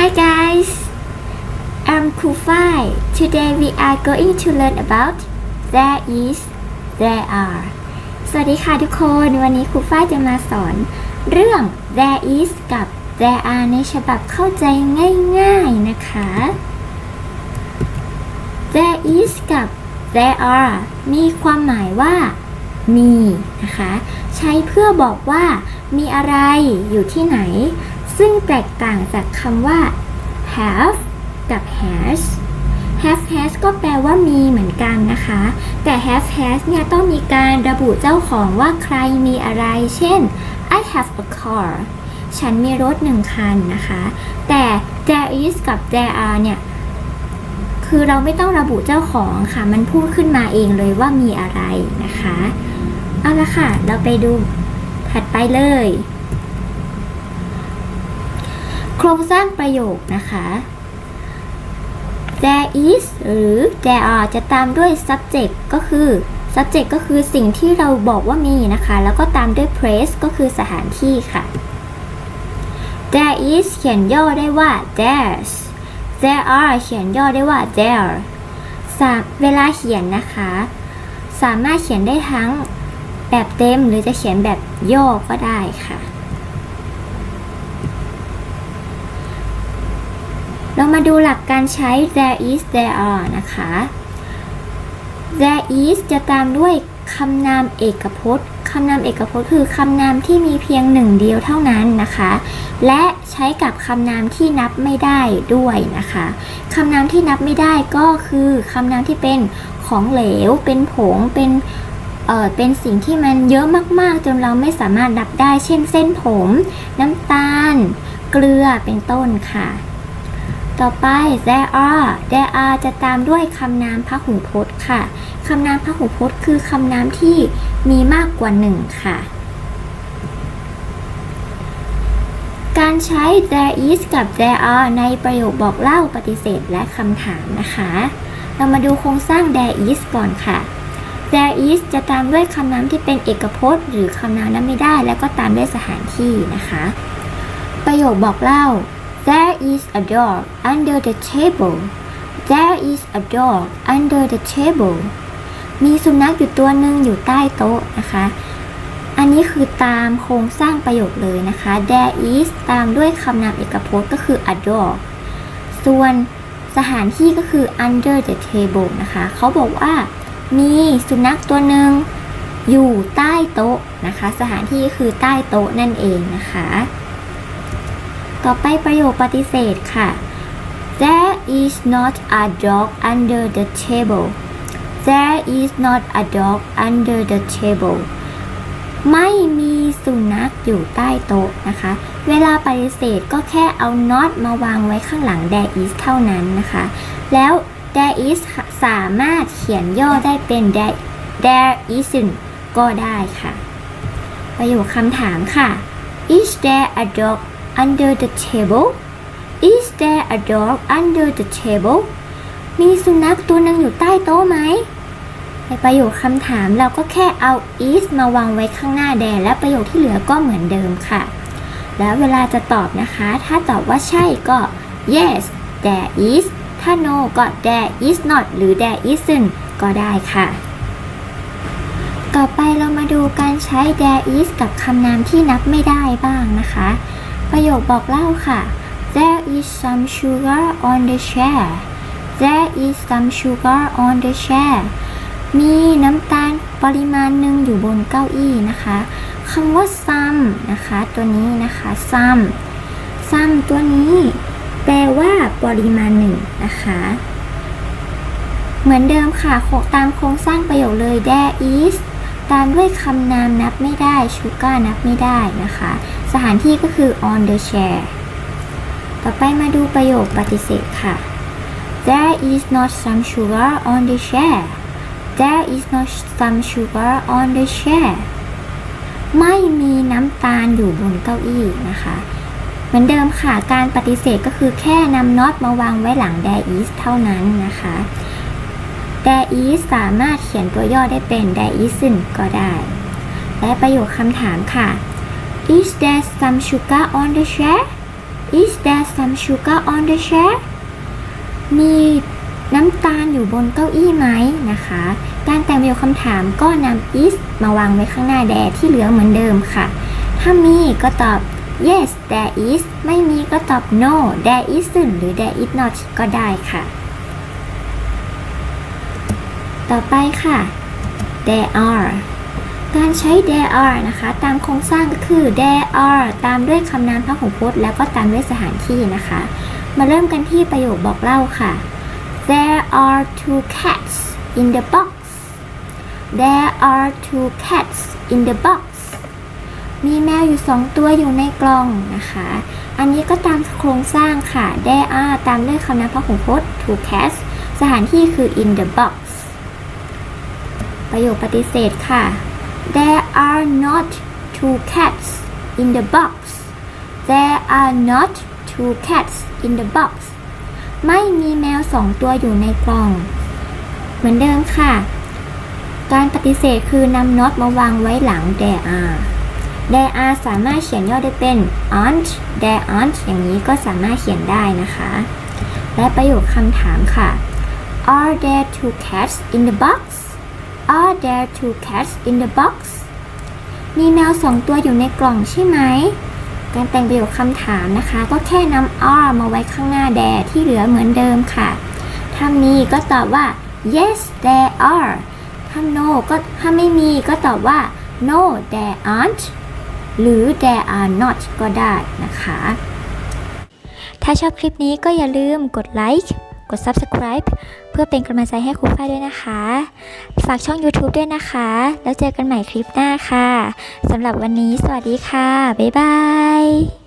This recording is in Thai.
Hi guys, I'm Kufai. Today we are going to learn about there is, there are. สวัสดีค่ะทุกคน วันนี้ครูฝ้ายจะมาสอน เรื่อง there is กับ there are ในฉบับเข้าใจง่ายๆนะคะ there is กับ there are มีความหมายว่า มีนะคะ ใช้เพื่อบอกว่า มีอะไรอยู่ที่ไหน ซึ่งแตกต่างจากคำว่า have กับ has have has ก็แปลว่ามีเหมือนกันนะคะ แต่ have has เนี่ยต้องมีการระบุเจ้าของว่าใครมีอะไร เช่น I have a car ฉันมีรถหนึ่งคันนะคะ แต่ there is กับ there are เนี่ย คือเราไม่ต้องระบุเจ้าของค่ะ มันพูดขึ้นมาเองเลยว่ามีอะไรนะคะ เอาละค่ะ เราไปดูถัดไปเลย โครงสร้างประโยคนะคะ there is หรือ there are จะตามด้วย subject ก็คือ subject ก็คือสิ่งที่เราบอกว่ามีนะคะ แล้วก็ตามด้วย place ก็คือสถานที่ค่ะ there is เขียนย่อได้ว่า there's there are เขียนย่อได้ว่า there เวลาเขียนนะคะ สามารถเขียนได้ทั้งแบบเต็มหรือจะเขียนแบบย่อก็ได้ค่ะ เรามาดูหลักการใช้ there is there are นะคะ there is จะตามด้วยคำนามเอกพจน์คำนามเอกพจน์คือคำนามที่มีเพียงหนึ่งเดียวเท่านั้นนะคะ และใช้กับคำนามที่นับไม่ได้ด้วยนะคะคำนามที่นับไม่ได้ก็คือคำนามที่เป็นของเหลว เป็นผงเป็นเอ่อเป็นสิ่งที่มันเยอะมากๆ จนเราไม่สามารถนับได้ เช่นเส้นผม น้ำตาล เกลือเป็นต้นค่ะ ต่อไป there are there are จะตามด้วยคำนามพหูพจน์ค่ะ คำนามพหูพจน์คือคำนามที่มีมากกว่าหนึ่งค่ะ การใช้ there is กับ there are ในประโยคบอกเล่าปฏิเสธและคำถามนะคะ เรามาดูโครงสร้าง there is ก่อนค่ะ there is จะตามด้วยคำนามที่เป็นเอกพจน์ หรือคำนามนั้นไม่ได้ แล้วก็ตามด้วยสถานที่นะคะ ประโยคบอกเล่า There is a dog under the table. There is a dog under the table. มีสุนัขอยู่ตัวหนึ่งอยู่ใต้โต๊ะนะคะ อันนี้คือตามโครงสร้างประโยคเลยนะคะ There is ตามด้วยคำนามเอกพจน์ก็คือ a dog ส่วนสถานที่ก็คือ under the table นะคะ เขาบอกว่ามีสุนัขตัวหนึ่งอยู่ใต้โต๊ะนะคะ สถานที่คือใต้โต๊ะนั่นเองนะคะ ต่อไปประโยคปฏิเสธค่ะ There is not a dog under the table There is not a dog under the table ไม่มีสุนัขอยู่ใต้โต๊ะนะคะ เวลาปฏิเสธก็แค่เอา not มาวางไว้ข้างหลัง there is เท่านั้นนะคะ แล้ว there is สามารถเขียนย่อได้เป็น there there isn't ก็ได้ค่ะ ประโยคคำถามค่ะ Is there a dog under the table Is there a dog under the table มีสุนัขตัวหนึ่งอยู่ใต้โต๊ะไหมในประโยคคำถามเราก็แค่เอา is มาวางไว้ข้างหน้า there และประโยคที่เหลือก็เหมือนเดิมค่ะ แล้วเวลาจะตอบนะคะ ถ้าตอบว่าใช่ก็ yes there is ถ้า no ก็ there is not หรือ there isn't ก็ได้ค่ะ ต่อไปเรามาดูการใช้ there is กับคำนามที่นับไม่ได้บ้างนะคะ ประโยคบอกเล่าค่ะ There is some sugar on the chair There is some sugar on the chair มีน้ำตาลปริมาณหนึ่งอยู่บนเก้าอี้นะคะคำว่า some นะคะ ตัวนี้นะคะ some some ตัวนี้ แปลว่าปริมาณหนึ่งนะคะเหมือนเดิมค่ะ ตามโครงสร้างประโยคเลย there is ตามด้วยคำนามนับไม่ได้ sugar นับไม่ได้นะคะ สถานที่ก็คือ on the chair ต่อไปมาดูประโยคปฏิเสธค่ะ There is not some sugar on the chair There is not some sugar on the chair ไม่มีน้ำตาลอยู่บนเก้าอี้นะคะ เหมือนเดิมค่ะ การปฏิเสธก็คือแค่นำ not มาวางไว้หลัง there is เท่านั้นนะคะ there is สามารถเขียนตัวย่อได้เป็น there isn't ก็ได้ และประโยคคำถามค่ะ Is there some sugar on the chair Is there some sugar on the chair มีน้ำตาลอยู่บนเก้าอี้ไหมนะคะ การแต่งประโยคคำถามก็นำ is มาวางไว้ข้างหน้า there ที่เหลือเหมือนเดิมค่ะ ถ้ามีก็ตอบ yes there is ไม่มีก็ตอบ no there isn't หรือ there is not ก็ได้ค่ะ ต่อไปค่ะ there are การใช้ there are นะคะ ตามโครงสร้างก็คือ there are ตามด้วยคำนามพหูพจน์แล้วก็ตามด้วยสถานที่นะคะ มาเริ่มกันที่ประโยคบอกเล่าค่ะ There are two cats in the box There are two cats in the box มีแมวอยู่สองตัวอยู่ในกล่องนะคะ อันนี้ก็ตามโครงสร้างค่ะ There are ตามด้วยคำนามพหูพจน์ two cats สถานที่คือ in the box ประโยคปฏิเสธค่ะ There are not two cats in the box There are not two cats in the box ไม่มีแมวสองตัวอยู่ในกล่อง เหมือนเดิมค่ะ การปฏิเสธคือนำ not มาวางไว้หลัง there are there are สามารถเขียนย่อได้เป็น aren't there aren't อย่างนี้ก็สามารถเขียนได้นะคะ และประโยคคำถามค่ะ Are there two cats in the box Are there two cats in the box มีแมวสองตัวอยู่ในกล่องใช่ไหม การแต่งประโยคคำถามนะคะ ก็แค่นำ are มาไว้ข้างหน้า there ที่เหลือเหมือนเดิมค่ะถ้ามีก็ตอบว่า yes there are ถ้า no ก็ถ้าไม่มีก็ตอบว่า no there aren't หรือ there are not ก็ได้นะคะ ถ้าชอบคลิปนี้ก็อย่าลืมกดไลค์ กด subscribe เพื่อเป็นกำลังใจให้ครูฝ้ายด้วยนะคะ ฝากช่อง YouTube ด้วยนะคะ แล้วเจอกันใหม่คลิปหน้าค่ะสำหรับวันนี้สวัสดีค่ะ บ๊ายบาย